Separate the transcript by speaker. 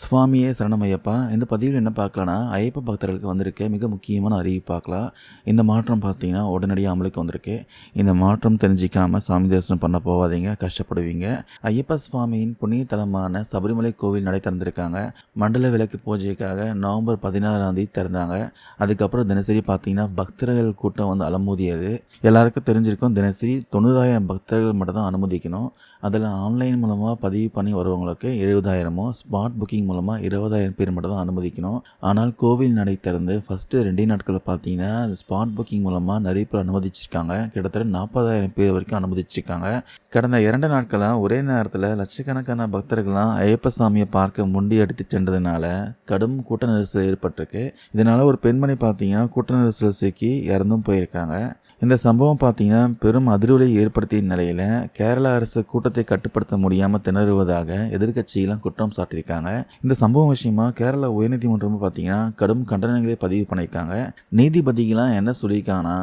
Speaker 1: சுவாமியே சரணமையப்பா. இந்த பதிவில் என்ன பார்க்கலான்னா ஐயப்ப பக்தர்களுக்கு வந்திருக்க மிக முக்கியமான அறிவிப்பு பார்க்கலாம். இந்த மாற்றம் பார்த்தீங்கன்னா உடனடியாக அமலுக்கு வந்திருக்கு. இந்த மாற்றம் தெரிஞ்சிக்காமல் சாமி தரிசனம் பண்ண போகாதீங்க கஷ்டப்படுவீங்க. ஐயப்ப சுவாமியின் புண்ணிய தலமான சபரிமலை கோவில் நடை திறந்திருக்காங்க. மண்டல விளக்கு பூஜைக்காக நவம்பர் பதினாறாம் தேதி திறந்தாங்க. அதுக்கப்புறம் தினசரி பார்த்தீங்கன்னா பக்தர்கள் கூட்டம் வந்து அலமோதியது. எல்லாருக்கும் தெரிஞ்சிருக்கும் தினசரி தொண்ணூறாயிரம் பக்தர்கள் மட்டும் தான் அனுமதிக்கணும். அதில் ஆன்லைன் மூலமாக பதிவு பண்ணி வருவங்களுக்கு எழுபதாயிரமோ ஸ்பாட் புக்கிங் மூலமாக இருபதாயிரம் பேர் மட்டும் தான் அனுமதிக்கணும். ஆனால் கோவில் நடை திறந்து ஃபஸ்ட்டு ரெண்டே நாட்களில் பார்த்தீங்கன்னா ஸ்பாட் புக்கிங் மூலமாக நிறைய பேர் அனுமதிச்சிருக்காங்க. கிட்டத்தட்ட நாற்பதாயிரம் பேர் வரைக்கும் அனுமதிச்சிருக்காங்க. கடந்த இரண்டு நாட்களாக ஒரே நேரத்தில் லட்சக்கணக்கான பக்தர்கள்லாம் ஐயப்ப சாமியை பார்க்க முண்டி அடித்து சென்றதுனால கடும் கூட்ட நெரிசல் ஏற்பட்டிருக்கு. இதனால் ஒரு பெண்மணி பார்த்தீங்கன்னா கூட்ட நெரிசல் சிக்கி இறந்தும் போயிருக்காங்க. இந்த சம்பவம் பார்த்தீங்கன்னா பெரும் அதிர்வலை ஏற்படுத்திய நிலையில் கேரள அரசு கூட்டத்தை கட்டுப்படுத்த முடியாமல் திணறுவதாக எதிர்கட்சியெல்லாம் குற்றம் சாட்டியிருக்காங்க. இந்த சம்பவம் விஷயமா கேரளா உயர்நீதிமன்றமும் பார்த்தீங்கன்னா கடும் கண்டனங்களை பதிவு பண்ணியிருக்காங்க. நீதிபதிகளாம் என்ன சொல்லியிருக்காங்கன்னா